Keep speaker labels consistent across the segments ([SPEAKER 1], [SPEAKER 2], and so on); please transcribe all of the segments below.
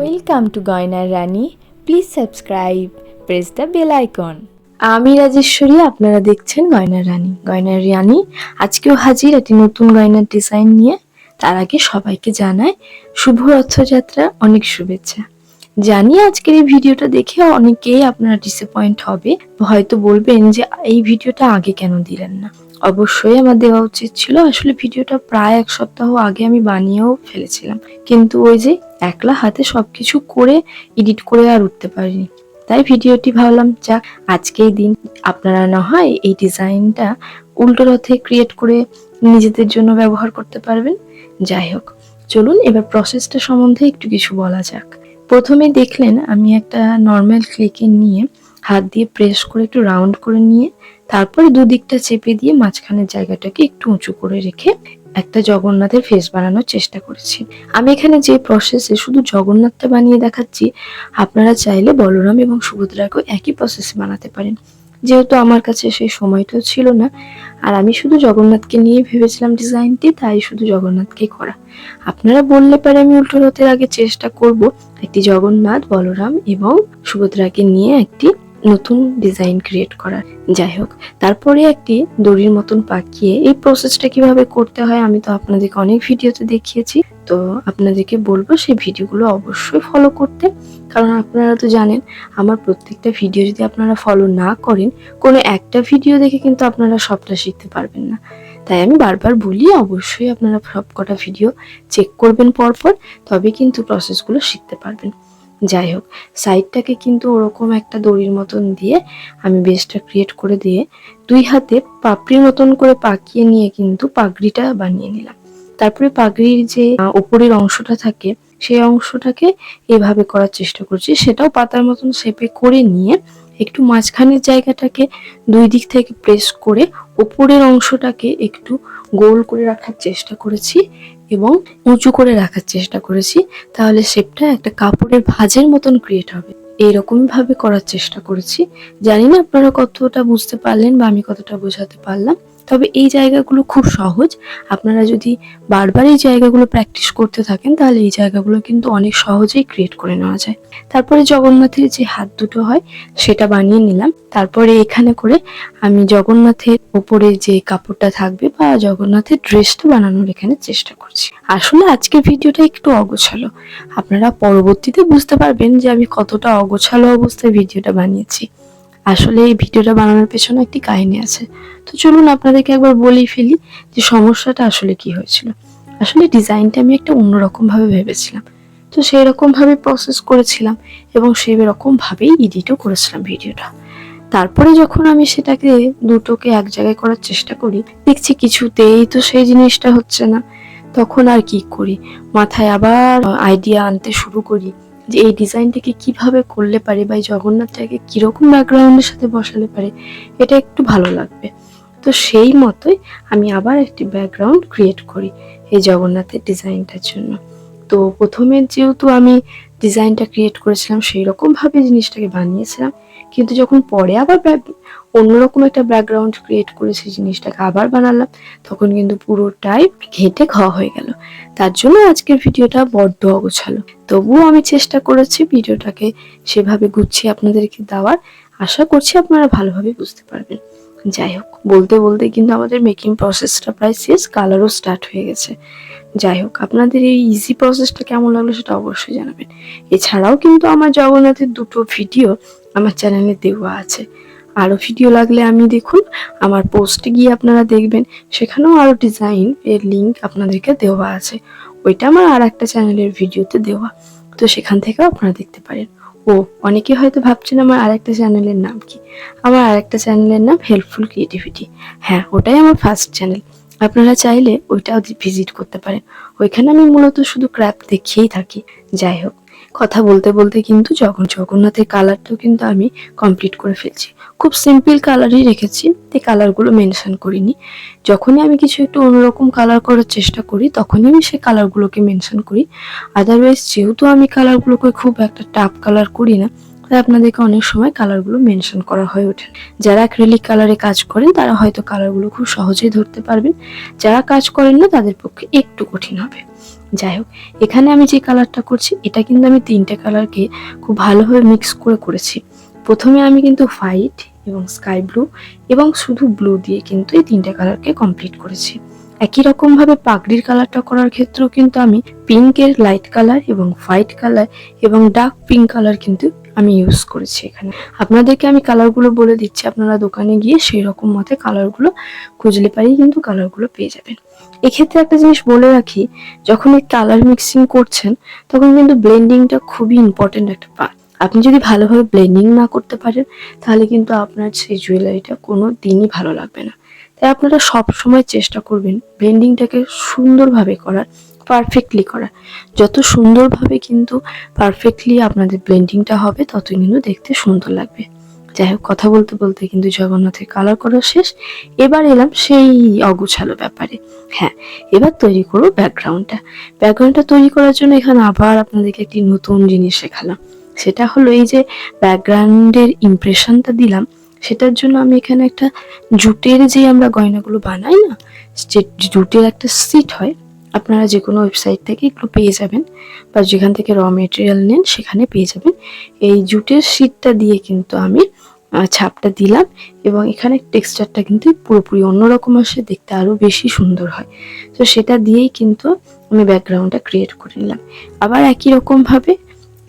[SPEAKER 1] Welcome to গয়নার রানী please subscribe press the bell icon
[SPEAKER 2] আমি রাজেশ্বরী, আপনারা দেখছেন গয়নার রানী। গয়নার রানী, আজকেও হাজির একটি নতুন গয়নার ডিজাইন নিয়ে। তার আগে সবাইকে জানাই শুভ রথযাত্রা, অনেক শুভেচ্ছা। জানি আজকের এই ভিডিওটা দেখে অনেকেই আপনারা ডিসঅ্যাপয়েন্ট হবে। হয়তো বলবেন যে এই ভিডিওটা আগে কেন দিলেন না। অবশ্যই আমার দেওয়া উচিত ছিল। আসলে ভিডিওটা প্রায় এক সপ্তাহ আগে আমি বানিয়েও ফেলেছিলাম। কিন্তু ওই যে একলা হাতে সব কিছু করে এডিট করে আর উঠতে পারিনি। তাই ভিডিওটি ভাবলাম, যাক, আজকেই দিন। আপনারা না হয় এই ডিজাইনটা উল্টো রথে ক্রিয়েট করে নিজেদের জন্য ব্যবহার করতে পারবেন। যাই হোক, চলুন এবার প্রসেসটা সম্বন্ধে একটু কিছু বলা যাক। প্রথমে দেখলেন, আমি একটা নর্মাল ক্লিকে নিয়ে হাত দিয়ে প্রেস করে একটু রাউন্ড করে নিয়ে তারপরে দুদিকটা চেপে দিয়ে মাঝখানের জায়গাটাকে একটু উঁচু করে রেখে একটা জগন্নাথের ফেস বানানোর চেষ্টা করেছি। আমি এখানে যে প্রসেসে শুধু জগন্নাথটা বানিয়ে দেখাচ্ছি, আপনারা চাইলে বলরাম এবং সুভদ্রাকেও একই প্রসেসে বানাতে পারেন। যেহেতু আমার কাছে সেই সময়টাও ছিল না, আর আমি শুধু জগন্নাথকে নিয়ে ভেবেছিলাম ডিজাইনটি তাই শুধু জগন্নাথকেই করা। আপনারা বললে পারে আমি উল্টো রথের আগে চেষ্টা করব একটি জগন্নাথ, বলরাম এবং সুভদ্রাকে নিয়ে একটি নতুন ডিজাইন ক্রিয়েট করার যাই হোক, তারপরে একটি দড়ির মতন পাকিয়ে এই প্রসেসটা কীভাবে করতে হয় আমি তো আপনাদেরকে অনেক ভিডিওতে দেখিয়েছি। তো আপনাদেরকে বলব সেই ভিডিওগুলো অবশ্যই ফলো করতে। কারণ আপনারা তো জানেন, আমার প্রত্যেকটা ভিডিও যদি আপনারা ফলো না করেন, কোনো একটা ভিডিও দেখে কিন্তু আপনারা সবটা শিখতে পারবেন না। তাই আমি বারবার বলি, অবশ্যই আপনারা সব কটা ভিডিও চেক করবেন পরপর তবে কিন্তু প্রসেসগুলো শিখতে পারবেন। যাই হোক সাইডটাকে কিন্তু ওরকম একটা দড়ির মতন দিয়ে আমি বেসটা ক্রিয়েট করে দিয়ে দুই হাতে পাপড়ির মতন করে পাকিয়ে নিয়ে কিন্তু পাগড়িটা বানিয়ে নিলাম। তারপরে পাগড়ির যে উপরের অংশটা থাকে, সেই অংশটাকে এভাবে করার চেষ্টা করছি। সেটাও পাতার মতন শেপে করে নিয়ে একটু মাঝখানের জায়গাটাকে দুই দিক থেকে প্রেস করে ওপরের অংশটাকে একটু গোল করে রাখার চেষ্টা করেছি। এবং উঁচু করে রাখার চেষ্টা করেছি, তাহলে শেপটা একটা কাপড়ের ভাজের মতন ক্রিয়েট হবে। এইরকমভাবে করার চেষ্টা করেছি। জানি না আপনারা কতটা বুঝতে পারলেন বা আমি কতটা বোঝাতে পারলাম। তবে এই জায়গাগুলো খুব সহজ। আপনারা যদি বারবার এই জায়গাগুলো প্র্যাকটিস করতে থাকেন, তাহলে এই জায়গাগুলো কিন্তু অনেক সহজেই ক্রিয়েট করে নেওয়া যায়। তারপরে জগন্নাথের যে হাত দুটো হয়, সেটা বানিয়ে নিলাম। তারপরে এখানে করে আমি জগন্নাথের উপরে যে কাপড়টা থাকবে বা জগন্নাথের ড্রেসটা বানানোর এখানে চেষ্টা করছি। আসলে আজকের ভিডিওটা একটু অগোছালো। আপনারা পরবর্তীতে বুঝতে পারবেন যে আমি কতটা অগোছালো অবস্থায় ভিডিওটা বানিয়েছি। আসলে এই ভিডিওটা বানানোর পেছনে একটি কাহিনী আছে। তো চলুন আপনাদেরকে একবার বলেই ফেলি যে সমস্যাটা আসলে কি হয়েছিল। আসলে ডিজাইনটা আমি একটা অন্যরকম ভাবে ভেবেছিলাম। তো সেই রকম ভাবে প্রসেস করেছিলাম এবং সেই রকম ভাবেই এডিটও করেছিলাম ভিডিওটা। তারপরে যখন আমি সেটাকে দুটোকে এক জায়গায় করার চেষ্টা করি, দেখছি কিছুতেই তো সেই জিনিসটা হচ্ছে না। তখন আর কি করি? মাথায় আবার আইডিয়া আনতে শুরু করি। যে এই ডিজাইনটাকে কীভাবে করলে পারে বা এই জগন্নাথটাকে কীরকম ব্যাকগ্রাউন্ডের সাথে বসালে পারে, এটা একটু ভালো লাগবে। তো সেই মতোই আমি আবার একটি ব্যাকগ্রাউন্ড ক্রিয়েট করি এই জগন্নাথের ডিজাইনটার জন্য। তো প্রথমে যেহেতু আমি ডিজাইনটা ক্রিয়েট করেছিলাম সেই রকম ভাবে জিনিসটাকে বানিয়েছিলাম। কিন্তু যখন পরে আবার অন্যরকম একটা ব্যাকগ্রাউন্ড ক্রিয়েট করে সেই জিনিসটাকে আবার বানালাম, তখন কিন্তু পুরোটাই ঘেটে ঘ হয়ে গেল। তার জন্য আজকের ভিডিওটা বড্ড অগোছালো। তবুও আমি চেষ্টা করেছি ভিডিওটাকে সেভাবে গুছিয়ে আপনাদেরকে দেওয়ার। আশা করছি আপনারা ভালোভাবে বুঝতে পারবেন। যাই হোক, বলতে বলতে কিন্তু আমাদের মেকিং প্রসেসটা প্রায় শেষ কালারও স্টার্ট হয়ে গেছে। যাই হোক, আপনাদের এই ইজি প্রসেসটা কেমন লাগল সেটা অবশ্যই জানাবেন। এছাড়াও কিন্তু আমার জগন্নাথের দুটো ভিডিও আমার চ্যানেলে দেওয়া আছে। আরও ভিডিও লাগলে আমি দেখুন, আমার পোস্টে গিয়ে আপনারা দেখবেন, সেখানেও আরও ডিজাইন এর লিঙ্ক আপনাদেরকে দেওয়া আছে। ওইটা আমার আর একটা চ্যানেলের ভিডিওতে দেওয়া। তো সেখান থেকেও আপনারা দেখতে পারেন। ও অনেকে হয়তো ভাবছেন আমার আরেকটা চ্যানেলের নাম কি? আমার আরেকটা চ্যানেলের নাম হেল্পফুল ক্রিয়েটিভিটি হ্যাঁ ওটাই আমার ফার্স্ট চ্যানেল আপনারা চাইলে ওইটাও ভিজিট করতে পারেন। ওইখানে আমি মূলত শুধু ক্র্যাপ দেখিয়েই থাকি। যাই হোক। কথা বলতে বলতে কিন্তু যখন জগন্নাথের কালারটাও কিন্তু আমি কমপ্লিট করে ফেলছি। খুব সিম্পল কালারই রেখেছি এই কালারগুলো মেনশন করিনি। যখনই আমি কিছু একটু অন্যরকম কালার করার চেষ্টা করি, তখনই আমি সেই কালারগুলোকে মেনশন করি। আদারওয়াইজ যেহেতু আমি কালারগুলোকে খুব একটা টাফ কালার করি না তাই আপনাদেরকে অনেক সময় কালারগুলো মেনশন করা হয়ে ওঠে। যারা অ্যাক্রিলিক কালারে কাজ করেন, তারা হয়তো কালারগুলো খুব সহজেই ধরতে পারবেন। যারা কাজ করেন না, তাদের পক্ষে একটু কঠিন হবে। যাই হোক, এখানে আমি যে কালারটা করছি, এটা কিন্তু আমি তিনটে কালারকে খুব ভালোভাবে মিক্স করে করেছি। প্রথমে আমি কিন্তু হোয়াইট এবং স্কাই ব্লু এবং শুধু ব্লু দিয়ে কিন্তু এই তিনটে কালারকে কমপ্লিট করেছি। একই রকমভাবে পাগড়ির কালারটা করার ক্ষেত্রেও কিন্তু আমি পিঙ্কের লাইট কালার এবং হোয়াইট কালার এবং ডার্ক পিঙ্ক কালার কিন্তু আমি ইউজ করেছি এখানে। আপনাদেরকে আমি কালারগুলো বলে দিচ্ছি। আপনারা দোকানে গিয়ে সেই রকম মতে কালারগুলো খুঁজলে পারেই কিন্তু কালারগুলো পেয়ে যাবেন। এক্ষেত্রে একটা জিনিস বলে রাখি, যখন এই কালার মিক্সিং করছেন, তখন কিন্তু ব্লেন্ডিংটা খুবই ইম্পর্টেন্ট একটা পার্ট আপনি যদি ভালোভাবে ব্লেন্ডিং না করতে পারেন, তাহলে কিন্তু আপনার সেই জুয়েলারিটা কোনো দিনই ভালো লাগবে না। তাই আপনারা সব সময় চেষ্টা করবেন ব্লেন্ডিংটাকে সুন্দরভাবে করার। পারফেক্টলি করা। যত সুন্দরভাবে কিন্তু পারফেক্টলি আপনাদের ব্লেন্ডিংটা হবে, ততই কিন্তু দেখতে সুন্দর লাগবে। যাই হোক, কথা বলতে বলতে কিন্তু জগন্নাথের কালার করা শেষ। এবার এলাম সেই অগুছালো ব্যাপারে। হ্যাঁ এবার তৈরি করব ব্যাকগ্রাউন্ডটা ব্যাকগ্রাউন্ডটা তৈরি করার জন্য এখানে আবার আপনাদেরকে একটি নতুন জিনিস শেখালাম। সেটা হলো এই যে ব্যাকগ্রাউন্ডের ইমপ্রেশনটা দিলাম, সেটার জন্য আমি এখানে একটা জুটের যে আমরা গয়নাগুলো বানাই না, যে জুটের একটা সিট হয় আপনারা যে কোনো ওয়েবসাইট থেকে এগুলো পেয়ে যাবেন বা যেখান থেকে র মেটেরিয়াল নেন সেখানে পেয়ে যাবেন। এই জুটের শিটটা দিয়ে কিন্তু আমি ছাপটা দিলাম এবং এখানে টেক্সচারটা কিন্তু পুরোপুরি অন্যরকম আসে, দেখতে আরও বেশি সুন্দর হয়। তো সেটা দিয়েই কিন্তু আমি ব্যাকগ্রাউন্ডটা ক্রিয়েট করে নিলাম। আবার একই রকমভাবে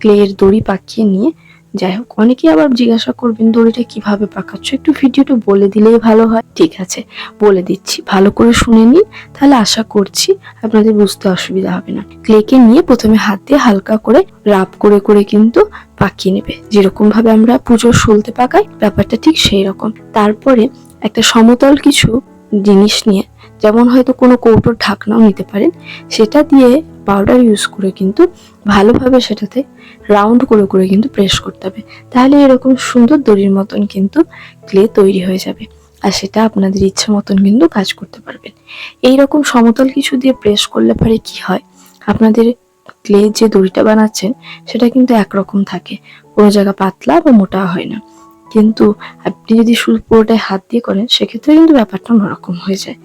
[SPEAKER 2] ক্লের দড়ি পাকিয়ে নিয়ে যাই হোক অনেকেই আবার জিজ্ঞাসা করবেন, দড়িটা কীভাবে পাকাচ্ছ? একটু ভিডিওটা বলে দিলেই ভালো হয়। ঠিক আছে, বলে দিচ্ছি। ভালো করে শুনে নিন, তাহলে আশা করছি আপনাদের বুঝতে অসুবিধা হবে না। ক্লেকে নিয়ে প্রথমে হাত দিয়ে হালকা করে রাব করে করে কিন্তু পাকিয়ে নেবে। যেরকম ভাবে আমরা পুজোর সলতে পাকাই, ব্যাপারটা ঠিক সেই রকম তারপরে একটা সমতল কিছু জিনিস নিয়ে, যেমন হয়তো কোনো কৌটোর ঢাকনাও নিতে পারেন, সেটা দিয়ে পাউডার ইউজ করে কিন্তু ভালোভাবে সেটাতে রাউন্ড করে করে কিন্তু প্রেস করতে হবে। তাহলে এরকম সুন্দর দড়ির মতন কিন্তু ক্লে তৈরি হয়ে যাবে আর সেটা আপনাদের ইচ্ছা মতন কিন্তু কাজ করতে পারবেন। এই রকম সমতল কিছু দিয়ে প্রেস করলে পরে কি হয়? আপনাদের ক্লে যে দড়িটা বানাচ্ছেন, সেটা কিন্তু একরকম থাকে। কোনো জায়গা পাতলা বা মোটা হয় না। কিন্তু আপনি যদি শুধু পুরোটাই হাত দিয়ে করেন, সেক্ষেত্রে কিন্তু ব্যাপারটা অন্যরকম হয়ে যায়।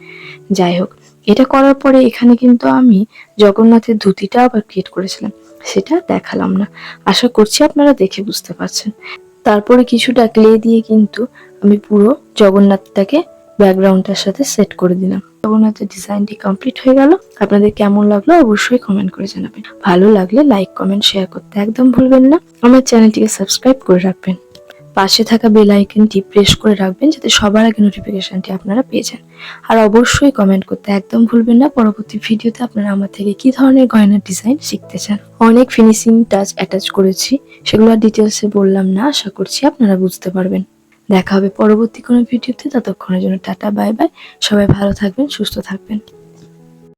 [SPEAKER 2] যাই হোক এটা করার পরে এখানে কিন্তু আমি জগন্নাথের ধুতিটা আবার ক্রিয়েট করেছিলাম। সেটা দেখালাম না। আশা করছি আপনারা দেখে বুঝতে পারছেন। তারপরে কিছুটা ক্লে দিয়ে কিন্তু আমি পুরো জগন্নাথটাকে ব্যাকগ্রাউন্ডটার সাথে সেট করে দিলাম। জগন্নাথের ডিজাইনটি কমপ্লিট হয়ে গেল। আপনাদের কেমন লাগল অবশ্যই কমেন্ট করে জানাবেন। ভালো লাগলে লাইক কমেন্ট শেয়ার করতে একদম ভুলবেন না। আমার চ্যানেলটিকে সাবস্ক্রাইব করে রাখবেন। পাশে থাকা বেল আইকনটি প্রেস করে রাখবেন যাতে সবার আগে নোটিফিকেশনটি আপনারা পেয়ে যান। আর অবশ্যই কমেন্ট করতে একদম ভুলবেন না। পরবর্তী ভিডিওতে আপনারা আমার থেকে কি ধরনের গয়নার ডিজাইন শিখতে চান? অনেক ফিনিশিং টাচ অ্যাটাচ করেছি। সেগুলো আর ডিটেলসে বললাম না। আশা করছি আপনারা বুঝতে পারবেন। দেখা হবে পরবর্তী কোনো ভিডিওতে। ততক্ষণের জন্য টাটা বাই বাই সবাই ভালো থাকবেন, সুস্থ থাকবেন।